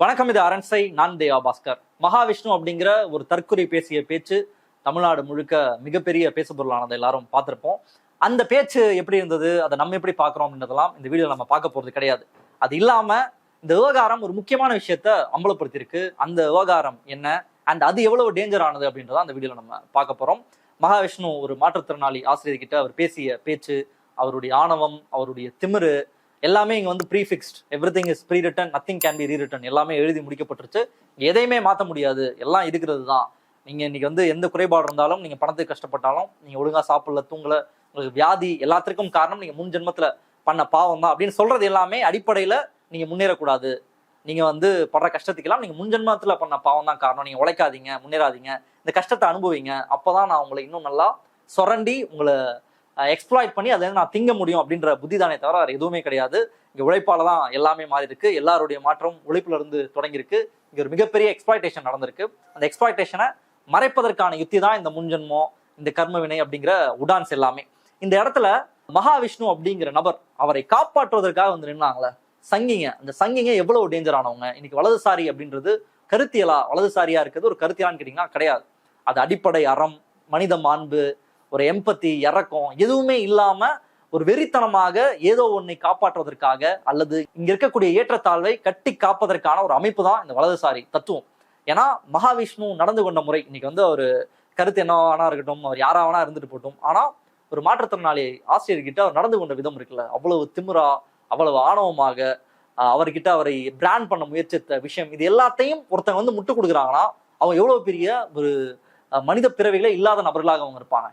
வணக்கம் இது அரண்சை நான் தேவா பாஸ்கர் மகாவிஷ்ணு அப்படிங்கிற ஒரு தற்கொலை பேசிய பேச்சு தமிழ்நாடு முழுக்க மிகப்பெரிய பேசுபொருளானது எல்லாரும் பார்த்துருப்போம். அந்த பேச்சு எப்படி இருந்தது அதை நம்ம எப்படி பார்க்குறோம் அப்படின்றதெல்லாம் இந்த வீடியோ நம்ம பார்க்க போகிறது கிடையாது. அது இல்லாமல் இந்த விவகாரம் ஒரு முக்கியமான விஷயத்த அம்பலப்படுத்தியிருக்கு. அந்த விவகாரம் என்ன அண்ட் அது எவ்வளவு டேஞ்சர் ஆனது அப்படின்றத அந்த வீடியோவில் நம்ம பார்க்க போகிறோம் மகாவிஷ்ணு ஒரு மாற்றுத்திறனாளி ஆசிரியர்கிட்ட அவர் பேசிய பேச்சு அவருடைய ஆணவம் அவருடைய திமிரு எல்லாமே இங்கே வந்து prefixed everything is prewritten nothing can be rewritten எல்லாமே எழுதி முடிக்கப்பட்டுருச்சு. எதையுமே மாற்ற முடியாது. எல்லாம் இருக்கிறது தான் நீங்கள் இன்னைக்கு வந்து எந்த குறைபாடு இருந்தாலும் நீங்கள் பணத்துக்கு கஷ்டப்பட்டாலும் நீங்கள் ஒழுங்காக சாப்பிடல தூங்கல உங்களுக்கு வியாதி எல்லாத்திற்கும் காரணம் நீங்கள் முன் ஜென்மத்தில் பண்ண பாவம் தான் அப்படின்னு சொல்றது எல்லாமே அடிப்படையில் நீங்கள் முன்னேறக்கூடாது. நீங்கள் வந்து படுற கஷ்டத்துக்கெல்லாம் நீங்கள் முன் ஜென்மத்தில் பண்ண பாவம் தான் காரணம். நீங்கள் உழைக்காதீங்க முன்னேறாதீங்க. இந்த கஷ்டத்தை அனுபவிங்க. அப்போ தான் நான் உங்களை இன்னும் நல்லா சொரண்டி உங்களை எக்ஸ்ப்ளாய்ட் பண்ணி அதை நான் திங்க முடியும் அப்படின்ற புத்தி தானே தவிர வேறு எதுவுமே கிடையாது. இங்கே உழைப்பால தான் எல்லாமே மாறி இருக்கு எல்லாருடைய மாற்றம் உழைப்புல இருந்து தொடங்கியிருக்கு. இங்கே ஒரு மிகப்பெரிய எக்ஸ்ப்ளாய்டேஷன் நடந்திருக்கு. அந்த எக்ஸ்ப்ளாய்டேஷனை மறைப்பதற்கான யுத்தி தான் இந்த முன்ஜென்மம் இந்த கர்ம வினை அப்படிங்கிற உடான்ஸ் எல்லாமே. இந்த இடத்துல மகாவிஷ்ணு அப்படிங்கிற நபர் அவரை காப்பாற்றுவதற்காக வந்து நின்னாங்களே. சங்கிங்க அந்த சங்கிங்க எவ்வளவு டேஞ்சர் ஆனவங்க? இன்னைக்கு வலதுசாரி அப்படின்றது கருத்தியலா வலதுசாரியா இருக்கிறது ஒரு கருத்தியலான்னு கேட்டீங்கன்னா கிடையாது. அது அடிப்படை அறம் மனித மாண்பு ஒரு எம்பத்தி இறக்கம் எதுவுமே இல்லாம ஒரு வெறித்தனமாக ஏதோ ஒன்னை காப்பாற்றுவதற்காக அல்லது இங்க இருக்கக்கூடிய ஏற்றத்தாழ்வை கட்டி காப்பதற்கான ஒரு அமைப்பு தான் இந்த வலதுசாரி தத்துவம். ஏன்னா மகாவிஷ்ணு நடந்து கொண்ட முறை இன்னைக்கு வந்து ஒரு கருத்து என்னவானா இருக்கட்டும் அவர் யாராவனா இருந்துட்டு போட்டும் ஆனா ஒரு மாற்றுத்திறனாளி ஆசிரியர்கிட்ட அவர் நடந்து கொண்ட விதம் இருக்குல்ல அவ்வளவு திமிரா அவ்வளவு ஆணவமாக அவர்கிட்ட அவரை பிராண்ட் பண்ண முயற்சித்த விஷயம் இது எல்லாத்தையும் ஒருத்தங்க வந்து முட்டு கொடுக்குறாங்கன்னா அவங்க எவ்வளவு பெரிய ஒரு மனித பிறவிகளே இல்லாத நபர்களாக அவங்க இருப்பாங்க.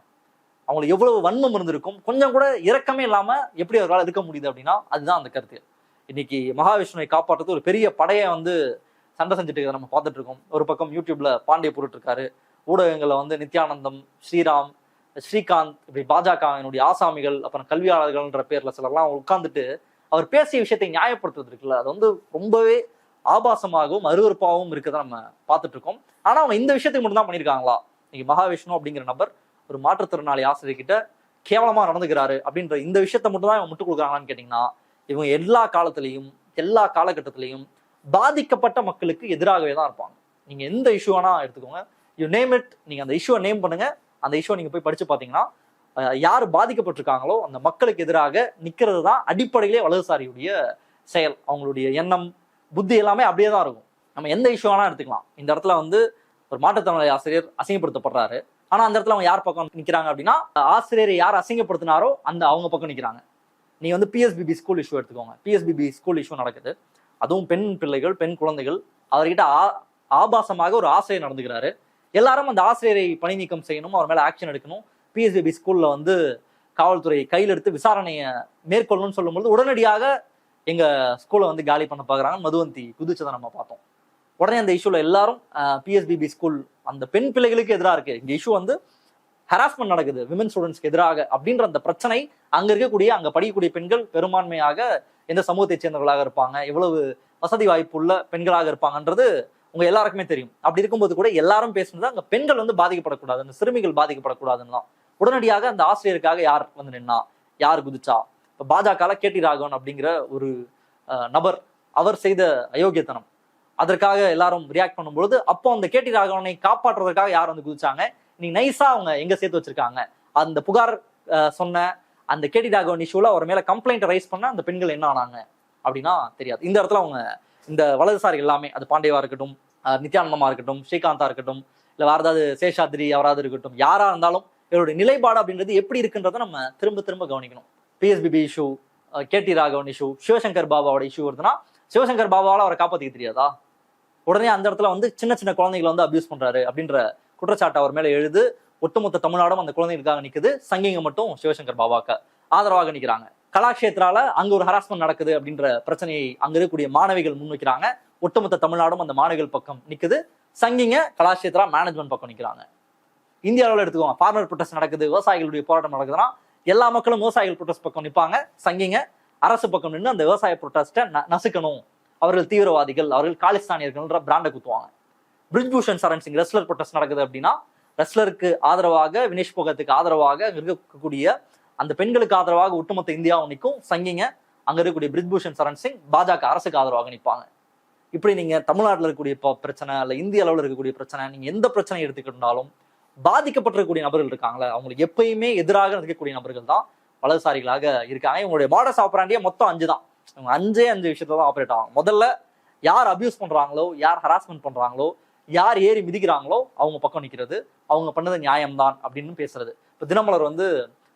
அவங்களுக்கு எவ்வளவு வன்மம் இருந்திருக்கும் கொஞ்சம் கூட இரக்கமே இல்லாம எப்படி அவர்களால் இருக்க முடியுது அப்படின்னா அதுதான் அந்த கருத்து. இன்னைக்கு மகாவிஷ்ணுவை காப்பாற்றுறது ஒரு பெரிய படையை வந்து சண்டை செஞ்சுட்டு இருக்கிறத நம்ம பார்த்துட்டு இருக்கோம். ஒரு பக்கம் யூடியூப்ல பாண்டிய பொருட்டு இருக்காரு. வந்து நித்யானந்தம் ஸ்ரீராம் ஸ்ரீகாந்த் இப்படி பாஜகவினுடைய ஆசாமிகள் அப்புறம் கல்வியாளர்கள்ன்ற பேர்ல சிலர்லாம் உட்கார்ந்துட்டு அவர் பேசிய விஷயத்தை நியாயப்படுத்துறது இருக்குல்ல அது வந்து ரொம்பவே ஆபாசமாகவும் அருவறுப்பாகவும் இருக்கிறத நம்ம பார்த்துட்டு இருக்கோம். ஆனால் அவங்க இந்த விஷயத்துக்கு மட்டும் தான் பண்ணியிருக்காங்களா? இன்னைக்கு மகாவிஷ்ணு அப்படிங்கிற நபர் ஒரு மாற்றுத்திறனாளி ஆசிரியர்கிட்ட கேவலமாக நடந்துக்கிறாரு அப்படின்ற இந்த விஷயத்த மட்டும் தான் இவங்க முட்டுக் கொடுக்குறாங்களான்னு கேட்டிங்கன்னா இவங்க எல்லா காலத்திலையும் எல்லா காலகட்டத்திலையும் பாதிக்கப்பட்ட மக்களுக்கு எதிராகவே தான் இருப்பாங்க. நீங்கள் எந்த இஷ்யூ எடுத்துக்கோங்க. யூ நேம் இட் நீங்கள் அந்த இஷ்யூவை நேம் பண்ணுங்கள் அந்த இஷ்யூவை நீங்கள் போய் படித்து பார்த்தீங்கன்னா யார் பாதிக்கப்பட்டிருக்காங்களோ அந்த மக்களுக்கு எதிராக நிற்கிறது தான் அடிப்படையிலே வலதுசாரியுடைய செயல். அவங்களுடைய எண்ணம் புத்தி எல்லாமே அப்படியே தான் இருக்கும். நம்ம எந்த இஷ்யூ எடுத்துக்கலாம். இந்த இடத்துல வந்து ஒரு மாற்றுத்திறனாளி ஆசிரியர் அசிங்கப்படுத்தப்படுறாரு. ஆனா அந்த இடத்துல அவங்க யார் பக்கம் நிக்கிறாங்க அப்படின்னா ஆசிரியரை யார் அசிங்கப்படுத்தினாரோ அந்த அவங்க பக்கம் நிக்கிறாங்க. நீ வந்து பிஎஸ்பிபி ஸ்கூல் இஷ்யூ எடுத்துக்கோங்க. பிஎஸ்பிபி ஸ்கூல் இஷ்யூ நடக்குது. அதுவும் பெண் பிள்ளைகள் பெண் குழந்தைகள் அவர்கிட்ட ஆ- ஆபாசமாக ஒரு ஆசிரியர் நடந்துக்கிறாரு. எல்லாரும் அந்த ஆசிரியரை பணி நீக்கம் செய்யணும் அவர் மேல ஆக்ஷன் எடுக்கணும். பிஎஸ்பிபி ஸ்கூல்ல வந்து காவல்துறை கையில் எடுத்து விசாரணையை மேற்கொள்ளணும்னு சொல்லும்போது உடனடியாக எங்க ஸ்கூலை வந்து காலி பண்ண பாக்குறாங்க மதுவந்தி குதிச்சதை நம்ம பார்த்தோம். உடனே அந்த இஷ்யூல எல்லாரும் பிஎஸ்பிபி ஸ்கூல் அந்த பெண் பிள்ளைகளுக்கு எதிராக இருக்கு. இந்த இஷ்யூ வந்து ஹராஸ்மெண்ட் நடக்குது. விமன் ஸ்டூடெண்ட்ஸ்க்கு எதிராக அப்படின்ற அந்த பிரச்சனை அங்க இருக்கக்கூடிய அங்க படிக்கக்கூடிய பெண்கள் பெரும்பான்மையாக எந்த சமூகத்தைச் சேர்ந்தவர்களாக இருப்பாங்க. எவ்வளவு வசதி வாய்ப்புள்ள பெண்களாக இருப்பாங்கன்றது உங்க எல்லாருக்குமே தெரியும். அப்படி இருக்கும்போது கூட எல்லாரும் பேசுனது அங்க பெண்கள் வந்து பாதிக்கப்படக்கூடாது அந்த சிறுமிகள் பாதிக்கப்படக்கூடாதுன்னு உடனடியாக அந்த ஆசிரியருக்காக யார் வந்து நின்னா யார் குதிச்சா? இப்ப பாஜக கேட்டி ராகவன் அப்படிங்கிற ஒரு நபர் அவர் செய்த அயோக்கியத்தனம். அதற்காக எல்லாரும் ரியாக்ட் பண்ணும்பொழுது அப்போ அந்த கேடி ராகவனை காப்பாற்றுவதற்காக யார் வந்து குதிச்சாங்க? நீ நைஸா அவங்க எங்க சேர்த்து வச்சிருக்காங்க. அந்த புகார் சொன்ன அந்த கேடி ராகவன் இஷ்யூல அவர் மேல கம்ப்ளைண்ட் ரைஸ் பண்ண அந்த பெண்கள் என்ன ஆனாங்க அப்படின்னா தெரியாது. இந்த இடத்துல அவங்க இந்த வலதுசாரி எல்லாமே அது பாண்டேவா இருக்கட்டும் நித்யானந்தமா இருக்கட்டும் ஸ்ரீகாந்தா இருக்கட்டும் இல்ல வேற ஏதாவது சேஷாத்ரி அவராது இருக்கட்டும் யாரா இருந்தாலும் இவருடைய நிலைப்பாடு அப்படின்றது எப்படி இருக்குன்றதை நம்ம திரும்ப திரும்ப கவனிக்கணும். PSBB issue K T Raghavan issue Sivasankar பாபாவோட இஷ்யூ வருதுன்னா சிவசங்கர் பாபாவால அவரை காப்பாற்றிக்க தெரியாதா? உடனே அந்த இடத்துல வந்து சின்ன சின்ன குழந்தைகளை வந்து அபியூஸ் பண்றாரு அப்படின்ற குற்றச்சாட்டு அவர் மேல எழுது. ஒட்டுமொத்த தமிழ்நாடும் அந்த குழந்தைகளுக்காக நிக்குது. சங்கிங்க மட்டும் சிவசங்கர் பாபாக்க ஆதரவாக நிக்கிறாங்க. கலாக்ஷேத்ரால அங்க ஒரு ஹராஸ்மெண்ட் நடக்குது அப்படின்ற பிரச்சனையை அங்க இருக்கக்கூடிய மாணவிகள் முன்வைக்கிறாங்க. ஒட்டுமொத்த தமிழ்நாடும் அந்த மாணவிகள் பக்கம் நிக்குது. சங்கிங்க கலாக்ஷேத்ரா மேனேஜ்மெண்ட் பக்கம் நிக்கிறாங்க. இந்திய அளவில் எடுத்துக்கோங்க. ஃபார்மர் ப்ரொட்டஸ்ட் நடக்குது. விவசாயிகளுடைய போராட்டம் நடக்குதுன்னா எல்லா மக்களும் விவசாயிகள் ப்ரொட்டஸ்ட் பக்கம் நிற்பாங்க சங்கிங்க அரசு பக்கம் நின்று அந்த விவசாய ப்ரொட்டஸ்ட்டை நசுக்கணும். அவர்கள் தீவிரவாதிகள் அவர்கள் காலிஸ்தானியர்கள்ன்ற பிராண்டை குத்துவாங்க. பிரிஜ்பூஷன் சரண் சிங் ரெஸ்லர் ப்ரொட்டஸ்ட் நடக்குது அப்படின்னா ரெஸ்லருக்கு ஆதரவாக வினேஷ் போகத்துக்கு ஆதரவாக இருக்கக்கூடிய அந்த பெண்களுக்கு ஆதரவாக ஒட்டுமொத்த இந்தியாவும் நிற்கும். சங்கிங்க அங்க இருக்கக்கூடிய பிரிஜ்பூஷன் சரண் சிங் பாஜக அரசுக்கு ஆதரவாக நிற்பாங்க. இப்படி நீங்க தமிழ்நாட்டில் இருக்கக்கூடிய பிரச்சனை இல்ல இந்திய அளவில் இருக்கக்கூடிய பிரச்சனை நீங்க எந்த பிரச்சனை எடுத்துக்கிட்டாலும் பாதிக்கப்பட்டிருக்கக்கூடிய நபர்கள் இருக்காங்களே அவங்களுக்கு எப்பயுமே எதிராக இருக்கக்கூடிய நபர்கள் தான் வலதுசாரிகளாக இருக்காங்க. இவங்களுடைய மாடர்ஸ் ஆப்பராண்டியே மொத்தம் அஞ்சு தான் அவங்க அஞ்சே அஞ்சு விஷயத்துல தான் ஆப்ரேட் ஆகும் முதல்ல யார் அபியூஸ் பண்றாங்களோ யார் ஹராஸ்மெண்ட் பண்றாங்களோ யார் ஏறி மிதிக்கிறாங்களோ அவங்க பக்கம் நிற்கிறது அவங்க பண்ணது நியாயம்தான் அப்படின்னு பேசுறது. இப்போ தினமலர் வந்து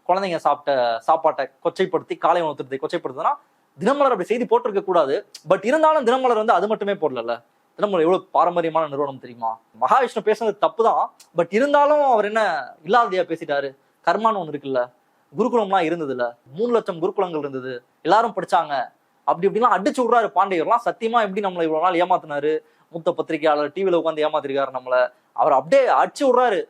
குழந்தைங்க சாப்பிட்ட சாப்பாட்டை கொச்சைப்படுத்தி காலை உணவு திட்டத்தை கொச்சைப்படுத்துனா தினமலர் அப்படி செய்தி போட்டிருக்க கூடாது. பட் இருந்தாலும் தினமலர் வந்து அது மட்டுமே போடல தினமலர் எவ்வளவு பாரம்பரியமான நிறுவனம் தெரியுமா? மகாவிஷ்ணு பேசுனது தப்பு தான் பட் இருந்தாலும் அவர் என்ன இல்லாததையா பேசிட்டாரு? கர்மான்னு ஒன்று இருக்குல்ல. குருகுலம்லாம் இருந்தது இல்லை மூணு லட்சம் குருகுலங்கள் இருந்தது. எல்லாரும் படிச்சாங்க. அப்படி இப்படிலாம் அடிச்சு விடுறாரு பாண்டியர்லாம். சத்தியமா எப்படி நம்மளை இவ்வளவு நாள் ஏமாத்தினாரு? மூத்த பத்திரிகையாளர் டிவியில உட்காந்து ஏமாத்திருக்காரு நம்மள. அவர் அப்படியே அடிச்சு விடுறாரு.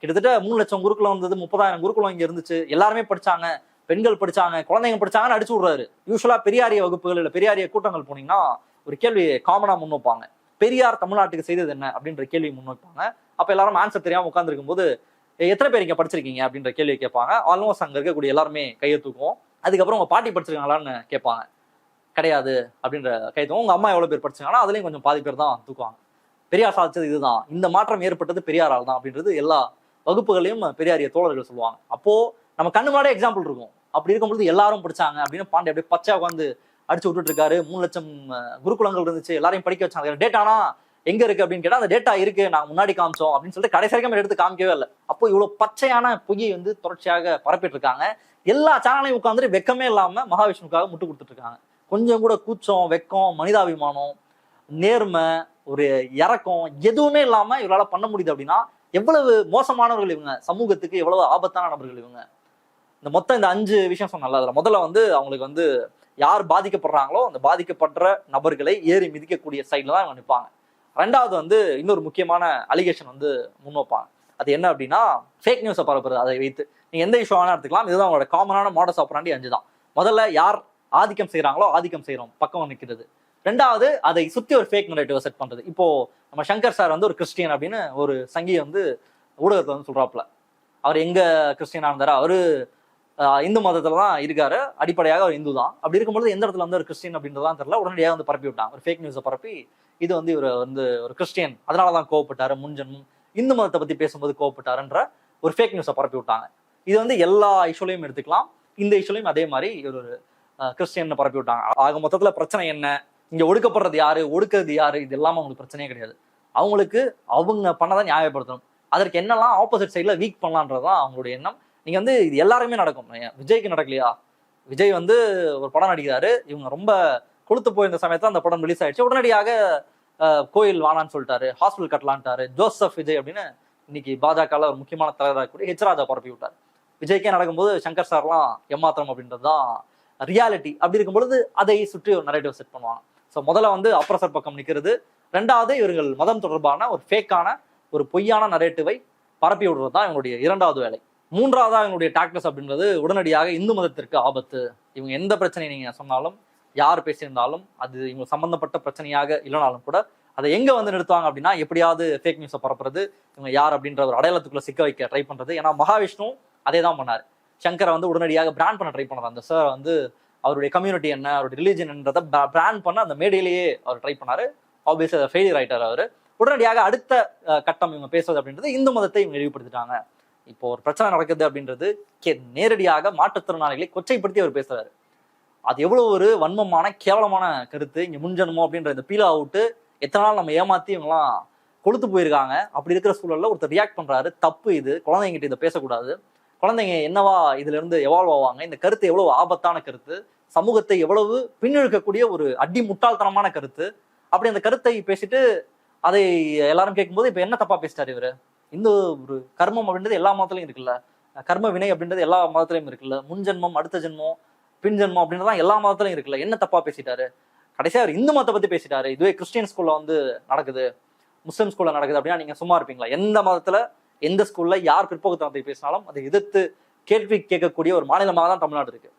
கிட்டத்தட்ட மூணு லட்சம் குருகுலம் வந்தது முப்பதாயிரம் குருகுலம் இங்க இருந்துச்சு. எல்லாருமே படிச்சாங்க. பெண்கள் படிச்சாங்க குழந்தைங்க படிச்சாங்கன்னு அடிச்சு விடுறாரு. யூஸ்வலா பெரியாரிய வகுப்புகள் இல்ல பெரியாரிய கூட்டங்கள் போனீங்கன்னா ஒரு கேள்வி காமனா முன் வைப்பாங்க. பெரியார் தமிழ்நாட்டுக்கு செய்தது என்ன அப்படின்ற கேள்வி முன் வைப்பாங்க. அப்ப எல்லாரும் ஆன்சர் தெரியாம உட்காந்துருக்கும் போது எத்தனை பேர் இங்க படிச்சிருக்கீங்க? அப்படின்ற கேள்வி கேட்பாங்க. ஆல்மோஸ்ட் அங்க இருக்கக்கூடிய எல்லாருமே கையை தூக்குவோம். அதுக்கப்புறம் உங்க பாட்டி படிச்சிருக்காங்களான்னு கேட்பாங்க. கிடையாது அப்படின்ற கை உங்க அம்மா எவ்வளவு பேர் படிச்சாங்கன்னா அதுலயும் கொஞ்சம் பாதி பேர் தான் தூக்குவாங்க. பெரியார் சாதிச்சது இதுதான். இந்த மாற்றம் ஏற்பட்டது பெரியாரால் தான் அப்படின்றது எல்லா வகுப்புகளையும் பெரியாரிய தோழர்கள் சொல்லுவாங்க. அப்போ நம்ம கண்ணு முன்னாடியே எக்ஸாம்பிள் இருக்கும். அப்படி இருக்கும்பொழுது எல்லாரும் படிச்சாங்க அப்படின்னு பாண்டிய அப்படியே பச்சை உட்காந்து அடிச்சு விட்டுட்டு இருக்காரு மூணு லட்சம் குருகுலங்கள் இருந்துச்சு. எல்லாரையும் படிக்க வச்சாங்க. டேட்டானா எங்க இருக்கு அப்படின்னு கேட்டா அந்த டேட்டா இருக்கு. நாங்க முன்னாடி காமிச்சோம் அப்படின்னு சொல்லிட்டு கடைசி வரைக்கும் எடுத்து காமிக்கவே இல்லை. அப்போ இவ்வளவு பச்சையான பொய்யை வந்து தொடர்ச்சியாக பரப்பிட்டு இருக்காங்க. எல்லா சேனலையும் உட்காந்துட்டு வெக்கமே இல்லாம மகாவிஷ்ணுக்காக முட்டு கொடுத்துட்டு இருக்காங்க. கொஞ்சம் கூட கூச்சம் வெக்கம் மனிதாபிமானம் நேர்மை ஒரு இறக்கம் எதுவுமே இல்லாமல் இவரால் பண்ண முடியுது அப்படின்னா எவ்வளவு மோசமானவர்கள் இவங்க? சமூகத்துக்கு எவ்வளவு ஆபத்தான நபர்கள் இவங்க? இந்த மொத்தம் இந்த அஞ்சு விஷயம் சொன்னால அதில் முதல்ல வந்து அவங்களுக்கு வந்து யார் பாதிக்கப்படுறாங்களோ அந்த பாதிக்கப்படுற நபர்களை ஏறி மிதிக்கக்கூடிய சைடில் தான் இவங்க நிற்பாங்க ரெண்டாவது வந்து இன்னொரு முக்கியமான அலிகேஷன் வந்து முன்வைப்பாங்க அது என்ன அப்படின்னா ஃபேக் நியூஸை பரப்புறது அதை வைத்து. நீங்கள் எந்த இஷ்யூ வேணா எடுத்துக்கலாம். இதுதான் அவங்களோட காமனான மாடல் ஆப்பராண்டி அஞ்சு தான் முதல்ல யார் ஆதிக்கம் செய்கிறாங்களோ ஆதிக்கம் செய்கிறோம் பக்கம் நிற்கிறது ரெண்டாவது அதை சுற்றி ஒரு ஃபேக் நரேட்டிவை செட் பண்ணுறது இப்போது நம்ம சங்கர் சார் வந்து ஒரு கிறிஸ்டியன் அப்படின்னு ஒரு சங்கி வந்து ஊடகத்தை வந்து சொல்கிறாப்புல அவர் எங்கே கிறிஸ்டியனாக இருந்தாரு அவர் இந்து மதத்தில் தான் இருக்காரு. அடிப்படையாக அவர் இந்து தான். அப்படி இருக்கும்போது எந்த இடத்துல வந்து ஒரு கிறிஸ்டியன் அப்படின்றதான் தெரியல. உடனடியாக வந்து பரப்பி விட்டாங்க. ஒரு ஃபேக் நியூஸை பரப்பி இது வந்து இவர் வந்து ஒரு கிறிஸ்டியன். அதனால தான் கோவப்பட்டாரு. முன்ஜன்மம் இந்து மதத்தை பற்றி பேசும்போது கோவப்பட்டாருன்ற ஒரு ஃபேக் நியூஸை பரப்பி விட்டாங்க. இது வந்து எல்லா இஷ்யூலையும் எடுத்துக்கலாம். இந்த இஷ்யூலையும் அதே மாதிரி இவர் ஒரு கிறிஸ்டியன் பரப்பி விட்டாங்க. ஆக மொத்தத்துல பிரச்சனை என்ன? இங்க ஒடுக்கப்படுறது யாரு? ஒடுக்கிறது யாரு? இது எல்லாமே அவங்களுக்கு பிரச்சனையே கிடையாது. அவங்களுக்கு அவங்க பண்ணதை நியாயப்படுத்தணும். அதற்கு என்னெல்லாம் ஆப்போசிட் சைட்ல வீக் பண்ணலான்றதுதான் அவங்களுடைய எண்ணம். நீங்க வந்து இது எல்லாருமே நடக்கும். விஜய்க்கு நடக்கலையா? விஜய் வந்து ஒரு படம் நடிக்கிறாரு. இவங்க ரொம்ப கொளுத்து போயிருந்த சமயத்துல அந்த படம் ரிலீஸ் ஆயிடுச்சு. உடனடியாக கோயில் வானான்னு சொல்லிட்டாரு. ஹாஸ்பிட்டல் கட்டலான்ட்டாரு. ஜோசப் விஜய் அப்படின்னு இன்னைக்கு பாஜகவில் ஒரு முக்கியமான தலைவராக கூடிய ஹெச் ராஜா பரப்பி விட்டார். விஜய்க்கே நடக்கும்போது சங்கர் சார்லாம் ஏமாத்திரம் அப்படின்றது தான் ரியாலிட்டி அப்படி இருக்கும் பொழுது அதை சுற்றி ஒரு நரேட்டிவ் செட் பண்ணுவாங்க. ஸோ முதல்ல வந்து அப்ரசர் பக்கம் நிற்கிறது ரெண்டாவது இவர்கள் மதம் தொடர்பான ஒரு ஃபேக்கான ஒரு பொய்யான நரேட்டிவை பரப்பி விடுறது தான் இவங்களுடைய இரண்டாவது வேலை. மூன்றாவதாக இவங்களுடைய டாக்டர்ஸ் அப்படின்றது உடனடியாக இந்து மதத்திற்கு ஆபத்து. இவங்க எந்த பிரச்சனை நீங்கள் சொன்னாலும் யார் பேசியிருந்தாலும் அது இவங்க சம்பந்தப்பட்ட பிரச்சனையாக இல்லைனாலும் கூட அதை எங்கே வந்து நிறுத்துவாங்க அப்படின்னா எப்படியாவது ஃபேக் நியூஸை பரப்புறது இவங்க யார் அப்படின்ற ஒரு அடையாளத்துக்குள்ளே சிக்க வைக்க ட்ரை பண்ணுறது ஏன்னா மகாவிஷ்ணு அதே தான் பண்ணார். சங்கரை வந்து உடனடியாக பிராண்ட் பண்ண ட்ரை பண்ணார். அந்த சார் வந்து அவருடைய கம்யூனிட்டி என்ன அவருடைய ரிலீஜன்ன்றதை பிராண்ட் பண்ண அந்த மேடையிலேயே அவர் ட்ரை பண்ணாரு. ஆப்வியஸ் ஃபெயிலியர் ஆயிட்டார் அவர். உடனடியாக அடுத்த கட்டம் இவங்க பேசுறது அப்படின்றது இந்து மதத்தை இவங்க இழிவுபடுத்திட்டாங்க. இப்போ ஒரு பிரச்சனை நடக்குது அப்படின்றது கே- நேரடியாக மாற்றுத்திறனாளிகளை கொச்சைப்படுத்தி அவர் பேசுறாரு. அது எவ்வளவு ஒரு வன்மமான கேவலமான கருத்து. இங்க முன்ஜன்மோ அப்படின்ற இந்த பீலா அவுட்டு எத்தனை நாள் நம்ம ஏமாத்தி இவங்கலாம் கொளுத்து போயிருக்காங்க. அப்படி இருக்கிற சூழல்ல ஒருத்தர் ரியாக்ட் பண்றாரு. தப்பு இது. குழந்தைங்கிட்ட இதை பேசக்கூடாது. குழந்தைங்க என்னவா இதுல இருந்து எவால்வ் ஆவாங்க? இந்த கருத்து எவ்வளவு ஆபத்தான கருத்து? சமூகத்தை எவ்வளவு பின்னிழுக்கக்கூடிய ஒரு அடி முட்டாள்தனமான கருத்து? அப்படி அந்த கருத்தை பேசிட்டு அதை எல்லாரும் கேட்கும்போது இப்ப என்ன தப்பா பேசிட்டாரு இவரு? இந்த ஒரு கர்மம் அப்படின்றது எல்லா மதத்துலையும் இருக்குல்ல? கர்ம வினை அப்படின்றது எல்லா மதத்துலையும் இருக்குல்ல? முன் ஜென்மம் அடுத்த ஜென்மம் பின் ஜென்மம் அப்படின்றதான் எல்லா மதத்துலையும் இருக்குல்ல? என்ன தப்பா பேசிட்டாரு? கடைசியா அவர் இந்து மதத்தை பத்தி பேசிட்டாரு. இதுவே கிறிஸ்டியன் ஸ்கூல்ல வந்து நடக்குது. முஸ்லீம் ஸ்கூல்ல நடக்குது அப்படின்னா நீங்க சும்மா இருப்பீங்களா? எந்த மதத்துல எந்த ஸ்கூல்ல யார் பிற்போக்குத்தனத்தை பேசினாலும் அதை எதிர்த்து கேள்வி கேட்கக்கூடிய ஒரு மாநிலமாக தான் தமிழ்நாடு இருக்கு.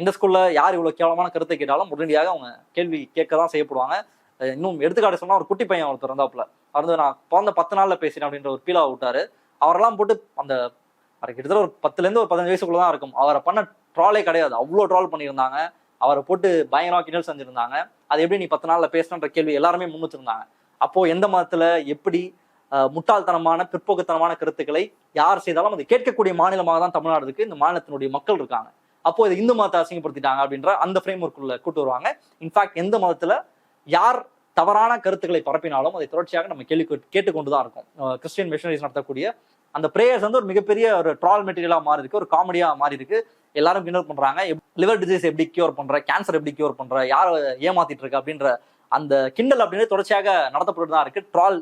எந்த ஸ்கூல்ல யார் இவ்வளவு கேவலமான கருத்தை கேட்டாலும் உடனடியாக அவங்க கேள்வி கேட்க தான் செய்யப்படுவாங்க இன்னும் எடுத்துக்காட்டு சொன்னா ஒரு குட்டி பையன் ஒருத்தர் இருந்தாப்புல. அவர் வந்து நான் பிறந்த பத்து நாள்ல பேசினேன் அப்படின்ற ஒரு பீலா விட்டாரு. அவரெல்லாம் போட்டு அந்த கிட்டத்தட்ட ஒரு பத்துல இருந்து ஒரு பதினஞ்சு வயசுக்குள்ள தான் இருக்கும். அவரை பண்ண ட்ராலே கிடையாது. அவ்வளோ ட்ரால் பண்ணியிருந்தாங்க. அவரை போட்டு பயங்கரமா கிண்டல் செஞ்சிருந்தாங்க. அது எப்படி நீ பத்து நாள்ல பேசணுன்ற கேள்வி எல்லாருமே முன் வச்சிருந்தாங்க. அப்போ எந்த மதத்துல எப்படி முட்டாள்தனமான பிற்போக்குத்தனமான கருத்துக்களை யார் செய்தாலும் அதை கேட்கக்கூடிய மாநிலமாக தான் தமிழ்நாடு இருக்கு. இந்த மாநிலத்தினுடைய மக்கள் இருக்காங்க. அப்போ இதை இந்து மதத்தை அசிங்கப்படுத்திட்டாங்க அப்படின்ற அந்த ஃப்ரேம் ஒர்க்குள்ள கூட்டு வருவாங்க. இன்ஃபேக்ட் எந்த மதத்துல யார் தவறான கருத்துக்களை பரப்பினாலும் அதை தொடர்ச்சியாக நம்ம கேள்வி கேட்டு- கேட்டுக்கொண்டு தான் இருக்கும் கிறிஸ்டியன் மிஷனரிஸ் நடத்தக்கூடிய அந்த பிரேயர்ஸ் வந்து ஒரு மிகப்பெரிய ஒரு ட்ரால் மெட்டீரியலா மாறி இருக்கு ஒரு காமெடியா மாறி இருக்கு எல்லாரும் கிண்டல் பண்றாங்க. லிவர் டிசீஸ் எப்படி கியூர் பண்ற கேன்சர் எப்படி கியூர் பண்ற யார ஏமாத்திட்டு இருக்கு அப்படின்ற அந்த கிண்டல் அப்படின்னு தொடர்ச்சியாக நடத்தப்பட்டு தான் இருக்கு. ட்ரால்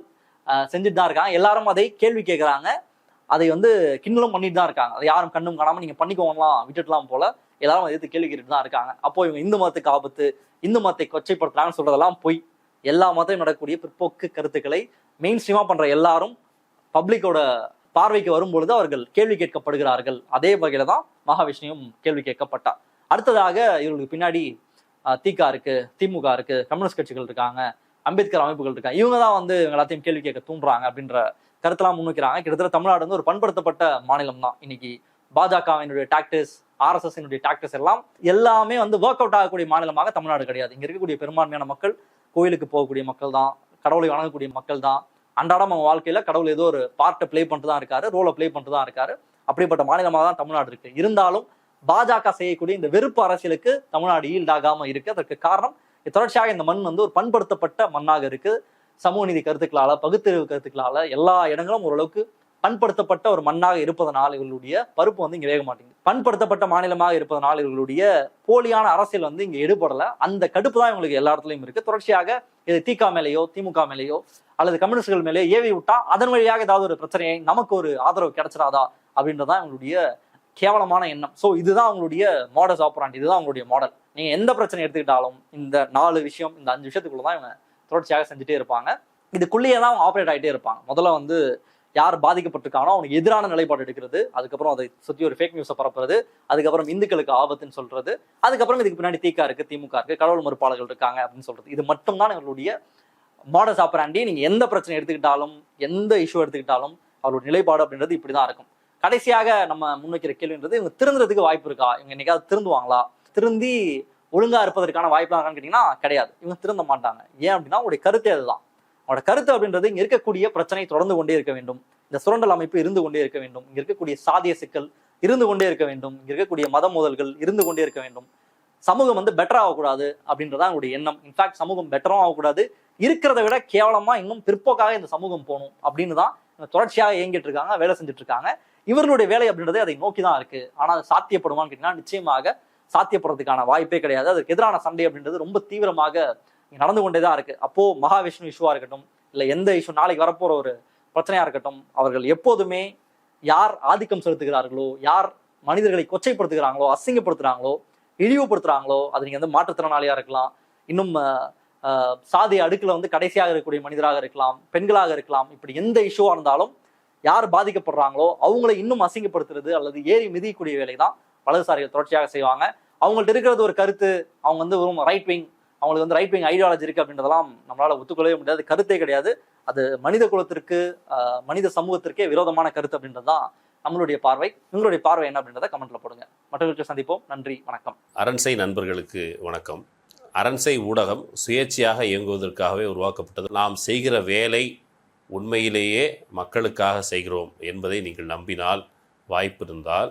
செஞ்சுட்டு தான் இருக்காங்க. எல்லாரும் அதை கேள்வி கேட்குறாங்க அதை வந்து கிண்டலும் பண்ணிட்டு தான் இருக்காங்க. அதை யாரும் கண்ணும் காணாமல் நீங்கள் பண்ணிக்கோங்கலாம் விட்டுட்டுலாம் போல எல்லாரும் எதிர்த்து கேள்வி கேட்டுட்டு தான் இருக்காங்க. அப்போ இவங்க இந்து மதத்துக்கு ஆபத்து இந்து மதத்தை கொச்சைப்படுத்துறாங்கன்னு சொல்றதெல்லாம் பொய். எல்லா மதத்தையும் நடக்கக்கூடிய பிற்போக்கு கருத்துக்களை மெயின் ஸ்ட்ரீமாக பண்ணுற எல்லாரும் பப்ளிக்கோட பார்வைக்கு வரும்பொழுது அவர்கள் கேள்வி கேட்கப்படுகிறார்கள். அதே வகையில தான் மகாவிஷ்ணுவும் கேள்வி கேட்கப்பட்டார். அடுத்ததாக இவர்களுக்கு பின்னாடி திகா திக இருக்கு திமுக இருக்கு கம்யூனிஸ்ட் கட்சிகள் இருக்காங்க. அம்பேத்கர் அமைப்புகள் இருக்காங்க. இவங்க தான் வந்து இவங்க எல்லாத்தையும் கேள்வி கேட்க தூண்டுறாங்க அப்படின்ற கருத்தெல்லாம் முன்வைக்கிறாங்க. கிட்டத்தட்ட தமிழ்நாடு வந்து ஒரு பண்படுத்தப்பட்ட மாநிலம் தான் இன்னைக்கு பாஜகவினுடைய டாக்டிஸ் ஆர்எஸ்எஸ்னுடைய டாக்டிஸ் எல்லாம் எல்லாமே வந்து ஒர்க் அவுட் ஆகக்கூடிய மாநிலமாக தமிழ்நாடு கிடையாது. இங்க இருக்கக்கூடிய பெரும்பான்மையான மக்கள் கோயிலுக்கு போகக்கூடிய மக்கள் தான் கடவுளை வணங்கக்கூடிய மக்கள் தான் அன்றாடம் அவங்க வாழ்க்கையில கடவுள் ஏதோ ஒரு பார்ட்டை ப்ளே பண்ணிட்டு தான் இருக்காரு ரோலை ப்ளே பண்ணிட்டு தான் இருக்காரு. அப்படிப்பட்ட மாநிலமாக தான் தமிழ்நாடு இருக்கு. இருந்தாலும் பாஜக செய்யக்கூடிய இந்த வெறுப்பு அரசியலுக்கு தமிழ்நாடு ஈல்டாகாம இருக்கு அதற்கு காரணம் தொடர்ச்சியாக இந்த மண் வந்து ஒரு பண்படுத்தப்பட்ட மண்ணாக இருக்கு. சமூக நீதி கருத்துக்களால பகுத்தறிவு கருத்துக்களால எல்லா இடங்களும் ஓரளவுக்கு பண்படுத்தப்பட்ட ஒரு மண்ணாக இருப்பதனால் இவர்களுடைய பருப்பு வந்து இங்கே வேக மாட்டேங்குது. பண்படுத்தப்பட்ட மாநிலமாக இருப்பதனால் இவர்களுடைய போலியான அரசியல் வந்து இங்கே எடுபடல. அந்த கடுப்பு தான் இவங்களுக்கு எல்லா இடத்துலையும் இருக்கு. தொடர்ச்சியாக இது திக மேலேயோ திமுக மேலேயோ அல்லது கம்யூனிஸ்டுகள் மேலேயோ ஏவி விட்டா அதன் வழியாக ஏதாவது ஒரு பிரச்சனையை நமக்கு ஒரு ஆதரவு கிடைச்சிடாதா அப்படின்றதான் இவங்களுடைய கேவலமான எண்ணம். ஸோ இதுதான் அவங்களுடைய மாடல் ஆப்பராண்ட் இதுதான் அவங்களுடைய மாடல் நீங்க எந்த பிரச்சனை எடுத்துக்கிட்டாலும் இந்த நாலு விஷயம் இந்த அஞ்சு விஷயத்துக்குள்ள தான் இவங்க தொடர்ச்சியாக செஞ்சுட்டே இருப்பாங்க. இதுக்குள்ளேயே தான் அவங்க ஆப்ரேட் ஆகிட்டே இருப்பாங்க. முதல்ல வந்து யார் பாதிக்கப்பட்டிருக்கானோ அவனுக்கு எதிரான நிலைப்பாடு எடுக்கிறது அதுக்கப்புறம் அதை சுற்றி ஒரு ஃபேக் நியூஸை பரப்புறது அதுக்கப்புறம் இந்துக்களுக்கு ஆபத்துன்னு சொல்றது அதுக்கப்புறம் இதுக்கு பின்னாடி தீக்கா இருக்கு திமுக இருக்கு கடவுள் மறுப்பாளர்கள் இருக்காங்க அப்படின்னு சொல்றது. இது மட்டும்தான் எங்களுடைய இவர்களுடைய மாடல்ஸ் ஆப்பராண்டி நீங்க எந்த பிரச்சனை எடுத்துக்கிட்டாலும் எந்த இஷ்யூ எடுத்துக்கிட்டாலும் அவரோட நிலைப்பாடு அப்படின்றது இப்படிதான் இருக்கும். கடைசியாக நம்ம முன்வைக்கிற கேள்வின்றது இவங்க திருந்துறதுக்கு வாய்ப்பு இருக்கா? இவங்க என்னைக்காவது திருந்துவாங்களா? திருந்தி ஒழுங்கா இருப்பதற்கான வாய்ப்பு இருக்கான்னு கேட்டீங்கன்னா கிடையாது. இவங்க திருந்த மாட்டாங்க. ஏன் அப்படின்னா அவங்களுடைய கருத்தே அதுதான். அவனோட கருத்து அப்படின்றது இங்க இருக்கக்கூடிய பிரச்சனை தொடர்ந்து கொண்டே இருக்க வேண்டும். இந்த சுரண்டல் அமைப்பு இருந்து கொண்டே இருக்க வேண்டும். இங்க இருக்கக்கூடிய சாதிய சிக்கல் இருந்து கொண்டே இருக்க வேண்டும். இங்க இருக்கக்கூடிய மத மோதல்கள் இருந்து கொண்டே இருக்க வேண்டும். சமூகம் வந்து பெட்டர் ஆகக்கூடாது அப்படின்றதான் அவங்களுடைய எண்ணம். இன்ஃபேக்ட் சமூகம் பெட்டரும் ஆகக்கூடாது. இருக்கிறத விட கேவலமா இன்னும் பிற்போக்காக இந்த சமூகம் போகணும் அப்படின்னு தான் தொடர்ச்சியாக இயங்கிட்டு இருக்காங்க வேலை செஞ்சுட்டு இருக்காங்க. இவர்களுடைய வேலை அப்படின்றது அதை நோக்கி தான் இருக்கு. ஆனா அது சாத்தியப்படுமான்னு கேட்டீங்கன்னா நிச்சயமாக சாத்தியப்படுறதுக்கான வாய்ப்பே கிடையாது. அதுக்கு எதிரான சண்டை அப்படின்றது ரொம்ப தீவிரமாக நடந்து கொண்டே தான் இருக்கு. அப்போ மகாவிஷ்ணு இஷ்யூவா இருக்கட்டும் இல்ல எந்த இஷ்யூ நாளைக்கு வரப்போற ஒரு பிரச்சனையா இருக்கட்டும் அவர்கள் எப்போதுமே யார் ஆதிக்கம் செலுத்துகிறார்களோ யார் மனிதர்களை கொச்சைப்படுத்துகிறாங்களோ அசிங்கப்படுத்துறாங்களோ இழிவுபடுத்துறாங்களோ அது நீங்க வந்து மாற்றுத்திறனாளியா இருக்கலாம். இன்னும் சாதி அடுக்குல வந்து கடைசியாக இருக்கக்கூடிய மனிதராக இருக்கலாம் பெண்களாக இருக்கலாம். இப்படி எந்த இஷ்யூவா இருந்தாலும் யார் பாதிக்கப்படுறாங்களோ அவங்களை இன்னும் அசிங்கப்படுத்துறது அல்லது ஏறி மிதிக்கக்கூடிய வேலை தான் வலதுசாரிகள் தொடர்ச்சியாக செய்வாங்க. அவங்கள்ட்ட இருக்கிறது ஒரு கருத்து. அவங்க வந்து ஒரு ரைட் விங் அவங்களுக்கு வந்து ரைட் விங் ஐடியாலஜி இருக்கு அப்படின்றதெல்லாம் நம்மளால ஒத்துக்கொள்ளவே முடியாது. கருத்தே கிடையாது. அது மனித குலத்திற்கு மனித சமூகத்திற்கே விரோதமான கருத்து அப்படின்றது தான் நம்மளுடைய பார்வை. உங்களுடைய பார்வை என்ன அப்படின்றத கமெண்ட்ல போடுங்க. மற்றவர்களுக்கு சந்திப்போம். நன்றி வணக்கம். அரண்சை நண்பர்களுக்கு வணக்கம். அரண்சை ஊடகம் சுயேட்சையாக இயங்குவதற்காகவே உருவாக்கப்பட்டது. நாம் செய்கிற வேலை உண்மையிலேயே மக்களுக்காக செய்கிறோம் என்பதை நீங்கள் நம்பினால் வாய்ப்பு இருந்தால்